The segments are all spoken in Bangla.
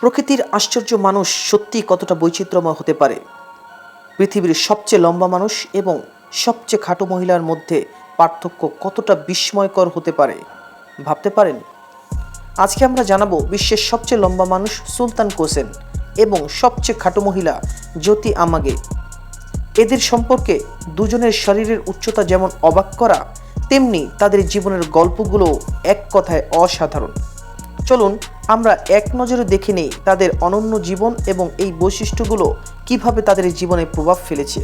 প্রকৃতির আশ্চর্য মানুষ সত্যি কতটা বৈচিত্র্যময় হতে পারে? পৃথিবীর সবচেয়ে লম্বা মানুষ এবং সবচেয়ে খাটো মহিলার মধ্যে পার্থক্য কতটা বিস্ময়কর হতে পারে? ভাবতে পারেন? আজকে আমরা জানাব বিশ্বের সবচেয়ে লম্বা মানুষ সুলতান কোসেন এবং সবচেয়ে খাটো মহিলা জ্যোতি আমাগে। এদের সম্পর্কে দুজনের শরীরের উচ্চতা যেমন অবাক করা, তেমনি তাদের জীবনের গল্পগুলো এক কথায় অসাধারণ। চলুন, আমরা এক নজরে দেখে নেই তাদের অনন্য জীবন এবং এই বৈশিষ্ট্যগুলো কীভাবে তাদের জীবনে প্রভাব ফেলেছে।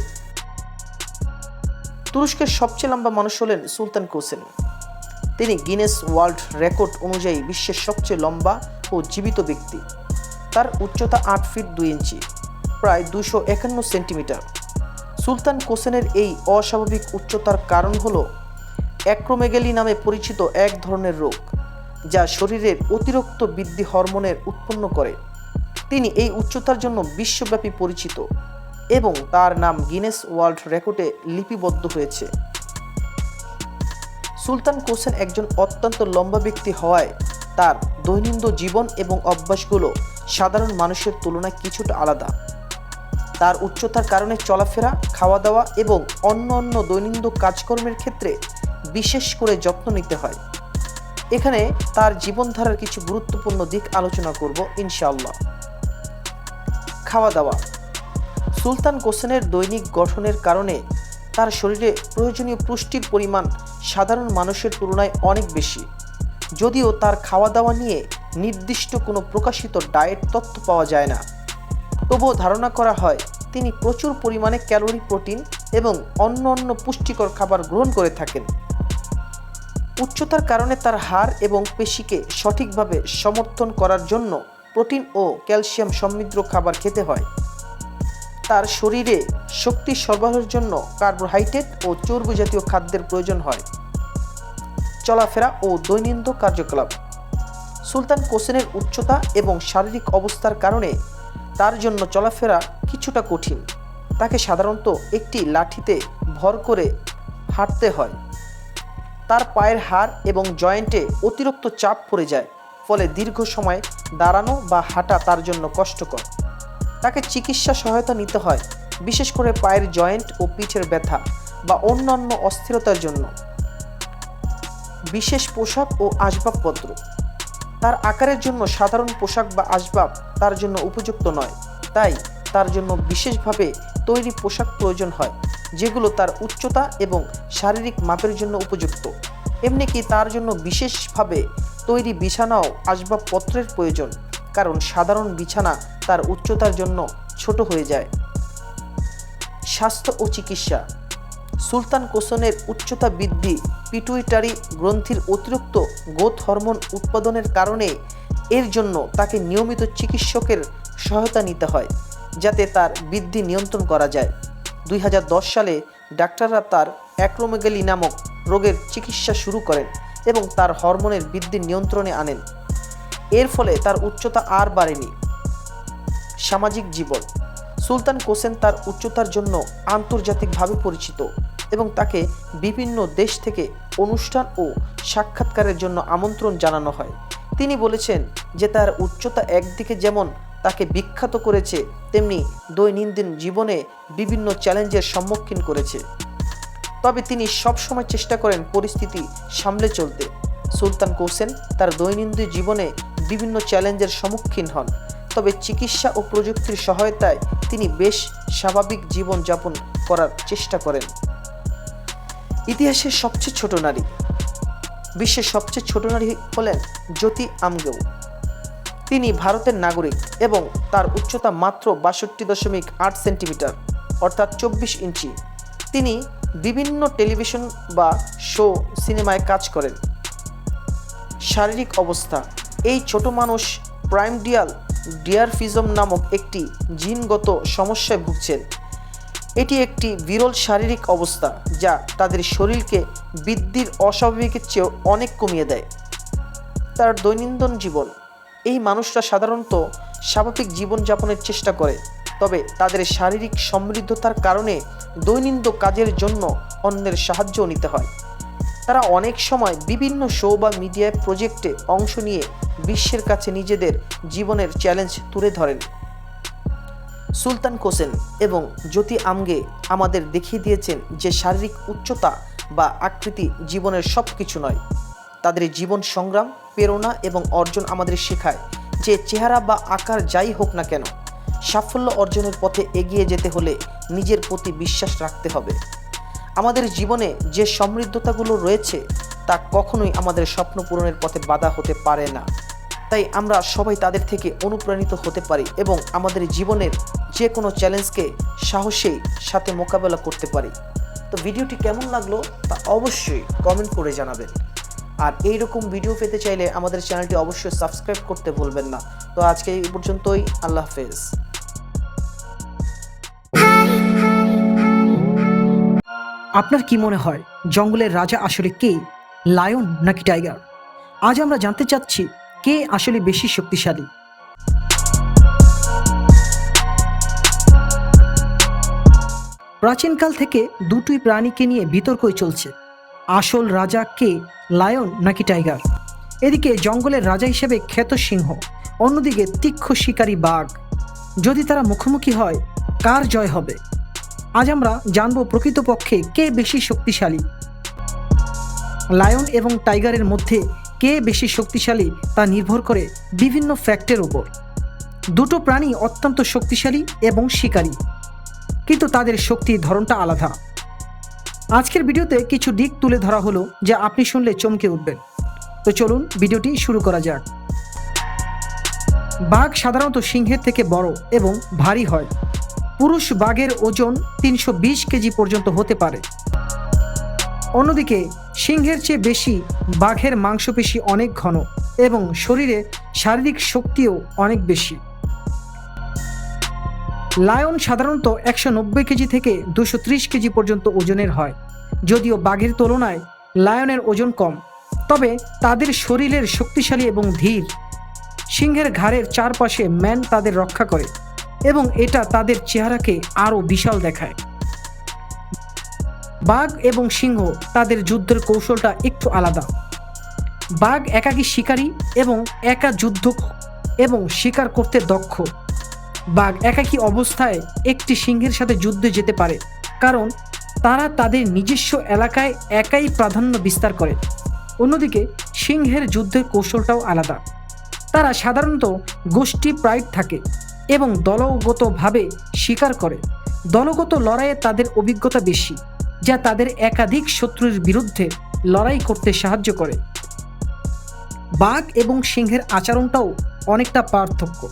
তুরস্কের সবচেয়ে লম্বা মানুষ হলেন সুলতান কোসেন। তিনি গিনেস ওয়ার্ল্ড রেকর্ড অনুযায়ী বিশ্বের সবচেয়ে লম্বা ও জীবিত ব্যক্তি। তার উচ্চতা আট ফিট দুই ইঞ্চি, প্রায় দুশো একান্ন সেন্টিমিটার। সুলতান কোসেনের এই অস্বাভাবিক উচ্চতার কারণ হল অ্যাক্রোমেগেলি নামে পরিচিত এক ধরনের রোগ। যা শরীরের অতিরিক্ত বৃদ্ধি হরমোনের উৎপন্ন করে। তিনি এই উচ্চতার জন্য বিশ্বব্যাপী পরিচিত এবং তার নাম গিনেস ওয়ার্ল্ড রেকর্ডে লিপিবদ্ধ হয়েছে। সুলতান কোসেন একজন অত্যন্ত লম্বা ব্যক্তি হওয়ায় তার দৈনন্দিন জীবন এবং অভ্যাসগুলো সাধারণ মানুষের তুলনায় কিছুটা আলাদা। তার উচ্চতার কারণে চলাফেরা খাওয়া দাওয়া এবং অন্য অন্য দৈনন্দিন কাজকর্মের ক্ষেত্রে বিশেষ করে যত্ন নিতে হয়। এখানে তার জীবনধারার কিছু গুরুত্বপূর্ণ দিক আলোচনা করব, ইনশাআল্লাহ। খাওয়া দাওয়া। সুলতান কোসেনের দৈনিক গঠনের কারণে তার শরীরে প্রয়োজনীয় পুষ্টির পরিমাণ সাধারণ মানুষের তুলনায় অনেক বেশি। যদিও তার খাওয়া দাওয়া নিয়ে নির্দিষ্ট কোনো প্রকাশিত ডায়েট তথ্য পাওয়া যায় না। তবুও ধারণা করা হয়, তিনি প্রচুর পরিমাণে ক্যালোরি, প্রোটিন এবং অন্য অন্য পুষ্টিকর খাবার গ্রহণ করে থাকেন। উচ্চতার কারণে তার হাড় এবং পেশিকে সঠিকভাবে সমর্থন করার জন্য প্রোটিন ও ক্যালসিয়াম সমৃদ্ধ খাবার খেতে হয়। তার শরীরে শক্তি সরবরাহের জন্য কার্বোহাইড্রেট ও চর্বি জাতীয় খাদ্যের প্রয়োজন হয়। চলাফেরা ও দৈনন্দিন কার্যকলাপ। সুলতান কোসেনের উচ্চতা এবং শারীরিক অবস্থার কারণে তার জন্য চলাফেরা কিছুটা কঠিন। তাকে সাধারণত একটি লাঠিতে ভর করে হাঁটতে হয়। তার পায়ের হাড় এবং জয়েন্টে অতিরিক্ত চাপ পড়ে যায়, ফলে দীর্ঘ সময় দাঁড়ানো বা হাঁটা তার জন্য কষ্টকর। তাকে চিকিৎসা সহায়তা নিতে হয়, বিশেষ করে পায়ের জয়েন্ট ও পিঠের ব্যথা বা অন্যান্য অস্থিরতার জন্য। বিশেষ পোশাক ও আসবাবপত্র। তার আকারের জন্য সাধারণ পোশাক বা আসবাব তার জন্য উপযুক্ত নয়, তাই তার জন্য বিশেষভাবে তৈরি পোশাক প্রয়োজন হয়, যেগুলো তার উচ্চতা এবং শারীরিক মাপের জন্য উপযুক্ত। এমনি কি তার জন্য বিশেষভাবে তৈরি বিছানাও আসবাবপত্রের প্রয়োজন, কারণ সাধারণ বিছানা তার উচ্চতার জন্য ছোট হয়ে যায়। স্বাস্থ্য ও চিকিৎসা। সুলতান কোসনের উচ্চতা বৃদ্ধি পিটুইটারি গ্রন্থির অতিরিক্ত গোথ হরমোন উৎপাদনের কারণে এর জন্য তাকে নিয়মিত চিকিৎসকের সহায়তা নিতে হয়। যাতে তার বৃদ্ধি নিয়ন্ত্রণ করা যায়। দুই হাজার দশ সালে ডাক্তাররা তার অ্যাক্রোমেগালি নামক রোগের চিকিৎসা শুরু করেন এবং তার হরমোনের বৃদ্ধি নিয়ন্ত্রণে আনেন। এর ফলে তার উচ্চতা আর বাড়েনি। সামাজিক জীবন। সুলতান কোসেন তার উচ্চতার জন্য আন্তর্জাতিকভাবে পরিচিত এবং তাকে বিভিন্ন দেশ থেকে অনুষ্ঠান ও সাক্ষাৎকারের জন্য আমন্ত্রণ জানানো হয়। তিনি বলেছেন যে তার উচ্চতা একদিকে যেমন তাকে বিখ্যাত করেছে, তেমনি দৈনন্দিন জীবনে বিভিন্ন চ্যালেঞ্জের সম্মুখীন করেছে। তবে তিনি সবসময় চেষ্টা করেন পরিস্থিতি সামলে চলতে। সুলতান কোসেন তার দৈনন্দিন জীবনে বিভিন্ন চ্যালেঞ্জের সম্মুখীন হন, তবে চিকিৎসা ও প্রযুক্তির সহায়তায় তিনি বেশ স্বাভাবিক জীবনযাপন করার চেষ্টা করেন। ইতিহাসের সবচেয়ে ছোট নারী। বিশ্বের সবচেয়ে ছোট নারী হলেন জ্যোতি আমগেও। তিনি ভারতের নাগরিক এবং তার উচ্চতা মাত্র বাষট্টি দশমিক আট সেন্টিমিটার, অর্থাৎ চব্বিশ ইঞ্চি। তিনি বিভিন্ন টেলিভিশন বা শো সিনেমায় কাজ করেন। শারীরিক অবস্থা, এই ছোট মানুষ প্রাইমডিয়াল ডিয়ারফিজম নামক একটি জিনগত সমস্যায় ভুগছেন। এটি একটি বিরল শারীরিক অবস্থা যা তাদের শরীরকে বৃদ্ধির অস্বাভাবিকের চেয়েও অনেক কমিয়ে দেয়। তার দৈনন্দিন জীবন এই মানুষরা সাধারণত স্বাভাবিক জীবনযাপনের চেষ্টা করে, তবে তাদের শারীরিক সমৃদ্ধতার কারণে দৈনন্দিন কাজের জন্য অন্যের সাহায্য নিতে হয়। তারা অনেক সময় বিভিন্ন শো বা মিডিয়ায় প্রজেক্টে অংশ নিয়ে বিশ্বের কাছে নিজেদের জীবনের চ্যালেঞ্জ তুলে ধরেন। সুলতান কোসেন এবং জ্যোতি আমগে আমাদের দেখিয়ে দিয়েছেন যে শারীরিক উচ্চতা বা আকৃতি জীবনের সব কিছু নয়। তাদের জীবন সংগ্রাম, প্রেরণা এবং অর্জন আমাদের শেখায় যে চেহারা বা আকার যাই হোক না কেন, সাফল্য অর্জনের পথে এগিয়ে যেতে হলে নিজের প্রতি বিশ্বাস রাখতে হবে। আমাদের জীবনে যে সমৃদ্ধতাগুলো রয়েছে, তা কখনোই আমাদের স্বপ্ন পূরণের পথে বাধা হতে পারে না। তাই আমরা সবাই তাদের থেকে অনুপ্রাণিত হতে পারি এবং আমাদের জীবনের যে কোনো চ্যালেঞ্জকে সাহসেই সাথে মোকাবেলা করতে পারি। তো ভিডিওটি কেমন লাগল তা অবশ্যই কমেন্ট করে জানাবেন। আর এই রকম ভিডিও পেতে চাইলে আমাদের চ্যানেলটি অবশ্যই সাবস্ক্রাইব করতে ভুলবেন না। তো আজকে এই পর্যন্তই, আল্লাহ হাফেজ। আপনার কি মনে হয়, জঙ্গলের রাজা আসলে কে, লায়ন নাকি টাইগার? আজ আমরা জানতে চাচ্ছি, কে আসলে বেশি শক্তিশালী? প্রাচীনকাল থেকে দুটোই প্রাণীকে নিয়ে বিতর্কই চলছে। আসল রাজা কে লায়ন নাকি টাইগার? এদিকে জঙ্গলের রাজা হিসেবে খ্যাত সিংহ, অন্যদিকে তীক্ষ্ণ শিকারী বাঘ। যদি তারা মুখোমুখি হয়, কার জয় হবে? আজ আমরা জানব প্রকৃতপক্ষে কে বেশি শক্তিশালী। লায়ন এবং টাইগারের মধ্যে কে বেশি শক্তিশালী তা নির্ভর করে বিভিন্ন ফ্যাক্টের উপর দুটো প্রাণী অত্যন্ত শক্তিশালী এবং শিকারী, কিন্তু তাদের শক্তির ধরনটা আলাদা। আজকের ভিডিওতে কিছু দিক তুলে ধরা হলো যা আপনি শুনলে চমকে উঠবেন। তো চলুন ভিডিওটি শুরু করা যাক। বাঘ সাধারণত সিংহের থেকে বড় এবং ভারী হয়। পুরুষ বাঘের ওজন তিনশো বিশ কেজি পর্যন্ত হতে পারে। অন্যদিকে সিংহের চেয়ে বেশি বাঘের মাংসপেশি অনেক ঘন এবং শরীরে শারীরিক শক্তিও অনেক বেশি। লায়ন সাধারণত একশো নব্বই কেজি থেকে দুশো কেজি পর্যন্ত ওজনের হয়। যদিও বাঘের তুলনায় লায়নের ওজন কম, তবে তাদের শরীরের শক্তিশালী এবং ধীর। সিংহের ঘাড়ের চারপাশে ম্যান তাদের রক্ষা করে এবং এটা তাদের চেহারাকে আরও বিশাল দেখায়। বাঘ এবং সিংহ তাদের যুদ্ধের কৌশলটা একটু আলাদা। বাঘ একাকী শিকারী এবং একা যুদ্ধ এবং শিকার করতে দক্ষ। বাঘ একাকী অবস্থায় একটি সিংহের সাথে যুদ্ধে যেতে পারে, কারণ তারা তাদের নিজস্ব এলাকায় একাই প্রাধান্য বিস্তার করে। অন্যদিকে, সিংহের যুদ্ধের কৌশলটাও আলাদা। তারা সাধারণত গোষ্ঠী প্রাইড থাকে এবং দলগতভাবে শিকার করে। দলগত লড়াইয়ে তাদের অভিজ্ঞতা বেশি, যা তাদের একাধিক শত্রুর বিরুদ্ধে লড়াই করতে সাহায্য করে। বাঘ এবং সিংহের আচরণটাও অনেকটা পার্থক্য।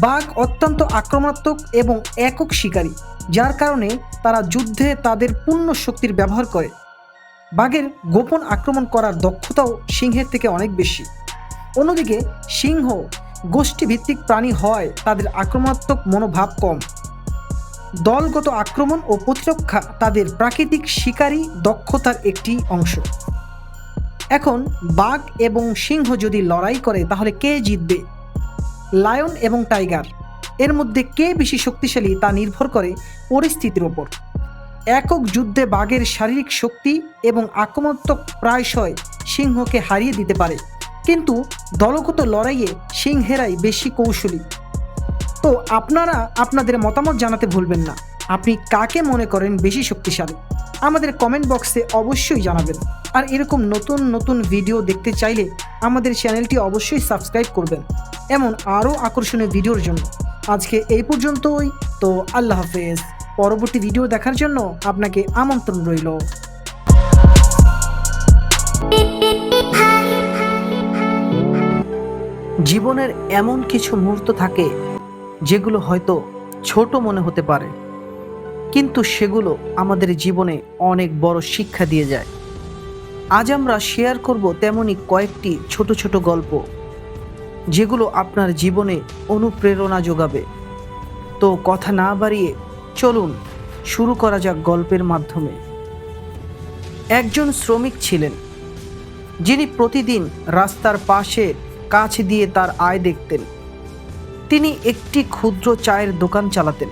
বাঘ অত্যন্ত আক্রমণাত্মক এবং একক শিকারী যার কারণে তারা যুদ্ধে তাদের পূর্ণ শক্তির ব্যবহার করে। বাঘের গোপন আক্রমণ করার দক্ষতাও সিংহের থেকে অনেক বেশি। অন্যদিকে সিংহ গোষ্ঠীভিত্তিক প্রাণী হয় তাদের আক্রমণাত্মক মনোভাব কম। দলগত আক্রমণ ও প্রতিরক্ষা তাদের প্রাকৃতিক শিকারী দক্ষতার একটি অংশ। এখন বাঘ এবং সিংহ যদি লড়াই করে তাহলে কে জিতবে? লায়ন এবং টাইগার। এর মধ্যে কে বেশি শক্তিশালী তা নির্ভর করে পরিস্থিতির ওপর। একক যুদ্ধে বাঘের শারীরিক শক্তি এবং আক্রমণাত্মক প্রায়শই সিংহকে হারিয়ে দিতে পারে। কিন্তু দলগত লড়াইয়ে সিংহেরাই বেশি কৌশলী। তো আপনারা আপনাদের মতামত জানাতে ভুলবেন না। আপনি কাকে মনে করেন বেশি শক্তিশালী? আমাদের কমেন্ট বক্সে অবশ্যই জানাবেন। আর এরকম নতুন নতুন ভিডিও দেখতে চাইলে আমাদের চ্যানেলটি অবশ্যই সাবস্ক্রাইব করবেন। এমন আরও আকর্ষণীয় ভিডিওর জন্য। আজকে এই পর্যন্তই। তো আল্লাহ হাফেজ। পরবর্তী ভিডিও দেখার জন্য আপনাকে আমন্ত্রণ রইল। জীবনের এমন কিছু মুহূর্ত থাকে, যেগুলো হয়তো ছোট মনে হতে পারে, কিন্তু সেগুলো আমাদের জীবনে অনেক বড় শিক্ষা দিয়ে যায়। আজ আমরা শেয়ার করব তেমনই কয়েকটি ছোট ছোট গল্প। যেগুলো আপনার জীবনে অনুপ্রেরণা যোগাবে। তো কথা না বাড়িয়ে চলুন, শুরু করা যাক গল্পের মাধ্যমে। একজন শ্রমিক ছিলেন, যিনি প্রতিদিন রাস্তার পাশে কাছ দিয়ে তার আয় দেখতেন। তিনি একটি ক্ষুদ্র চায়ের দোকান চালাতেন।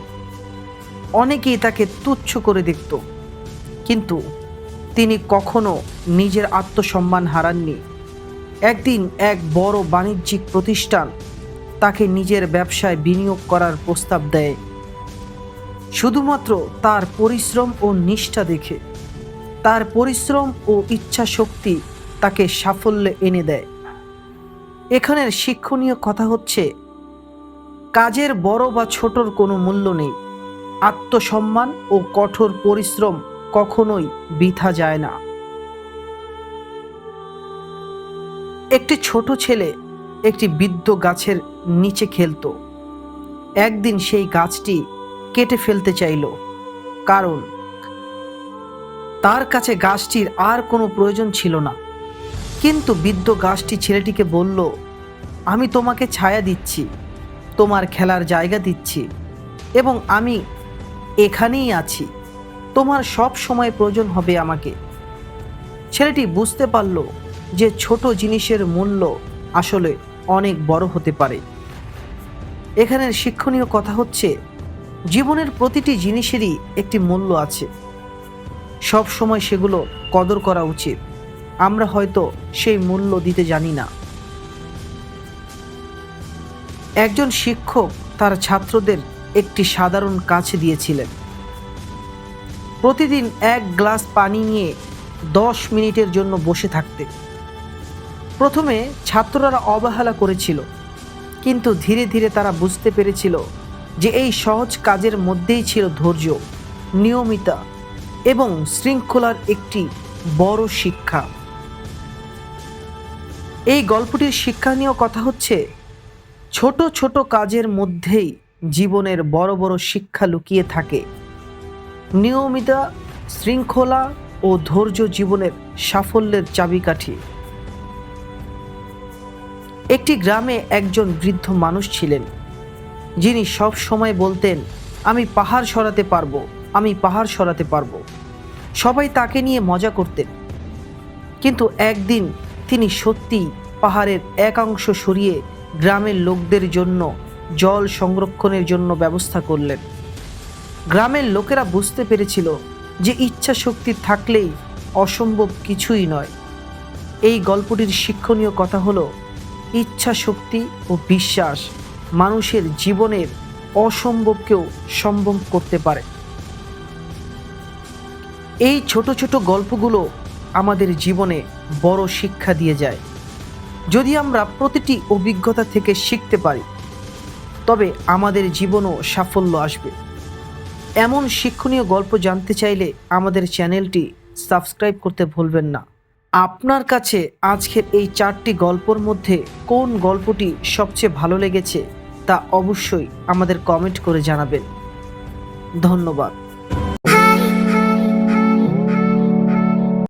অনেকেই তাকে তুচ্ছ করে দেখত, কিন্তু তিনি কখনো নিজের আত্মসম্মান হারাননি। একদিন এক বড় বাণিজ্যিক প্রতিষ্ঠান তাকে নিজের ব্যবসায় বিনিয়োগ করার প্রস্তাব দেয়। শুধুমাত্র তার পরিশ্রম ও নিষ্ঠা দেখে, তার পরিশ্রম ও ইচ্ছা শক্তি তাকে সাফল্যে এনে দেয়। এখানের শিক্ষণীয় কথা হচ্ছে, কাজের বড় বা ছোটর কোনো মূল্য নেই। আত্মসম্মান ও কঠোর পরিশ্রম কখনোই বৃথা যায় না। একটি ছোট ছেলে একটি বৃদ্ধ গাছের নিচে খেলতো। একদিন সেই গাছটি কেটে ফেলতে চাইল, কারণ তার কাছে গাছটির আর কোনো প্রয়োজন ছিল না। কিন্তু বৃদ্ধ গাছটি ছেলেটিকে বলল, আমি তোমাকে ছায়া দিচ্ছি, তোমার খেলার জায়গা দিচ্ছি, এবং আমি এখানেই আছি। তোমার সব সময় প্রয়োজন হবে আমাকে। ছেলেটি বুঝতে পারল যে ছোট জিনিসের মূল্য আসলে অনেক বড় হতে পারে। এখানের শিক্ষণীয় কথা হচ্ছে, জীবনের প্রতিটি জিনিসেরই একটি মূল্য আছে। সব সময় সেগুলো কদর করা উচিত। আমরা হয়তো সেই মূল্য দিতে জানি না। একজন শিক্ষক তার ছাত্রদের একটি সাধারণ কাজ দিয়েছিলেন। প্রতিদিন এক গ্লাস পানি নিয়ে দশ মিনিটের জন্য বসে থাকতে প্রথমে ছাত্ররা অবহেলা করেছিল, কিন্তু ধীরে ধীরে তারা বুঝতে পেরেছিল যে এই সহজ কাজের মধ্যেই ছিল ধৈর্য, নিয়মিতা এবং শৃঙ্খলার একটি বড় শিক্ষা। এই গল্পটির শিক্ষণীয় কথা হচ্ছে, ছোট ছোট কাজের মধ্যেই জীবনের বড় বড় শিক্ষা লুকিয়ে থাকে। নিয়মিতা শৃঙ্খলা ও ধৈর্য জীবনের সাফল্যের চাবিকাঠি। একটি গ্রামে একজন বৃদ্ধ মানুষ ছিলেন, যিনি সব সময় বলতেন, আমি পাহাড় সরাতে পারব, আমি পাহাড় সরাতে পারব। সবাই তাকে নিয়ে মজা করতেন। কিন্তু একদিন তিনি সত্যিই পাহাড়ের একাংশ সরিয়ে গ্রামের লোকদের জন্য জল সংরক্ষণের জন্য ব্যবস্থা করলেন। গ্রামের লোকেরা বুঝতে পেরেছিল যে ইচ্ছা শক্তি থাকলেই অসম্ভব কিছুই নয়। এই গল্পটির শিক্ষণীয় কথা হলো ইচ্ছা শক্তি ও বিশ্বাস মানুষের জীবনের অসম্ভবকেও সম্ভব করতে পারে। এই ছোট ছোট গল্পগুলো আমাদের জীবনে বড় শিক্ষা দিয়ে যায়। যদি আমরা প্রতিটি অভিজ্ঞতা থেকে শিখতে পারি, তবে আমাদের জীবনও সাফল্য আসবে। এমন শিক্ষণীয় গল্প জানতে চাইলে আমাদের চ্যানেলটি সাবস্ক্রাইব করতে ভুলবেন না। আপনার কাছে আজকের এই চারটি গল্পর মধ্যে কোন গল্পটি সবচেয়ে ভালো লেগেছে তা অবশ্যই আমাদের কমেন্ট করে জানাবেন। ধন্যবাদ।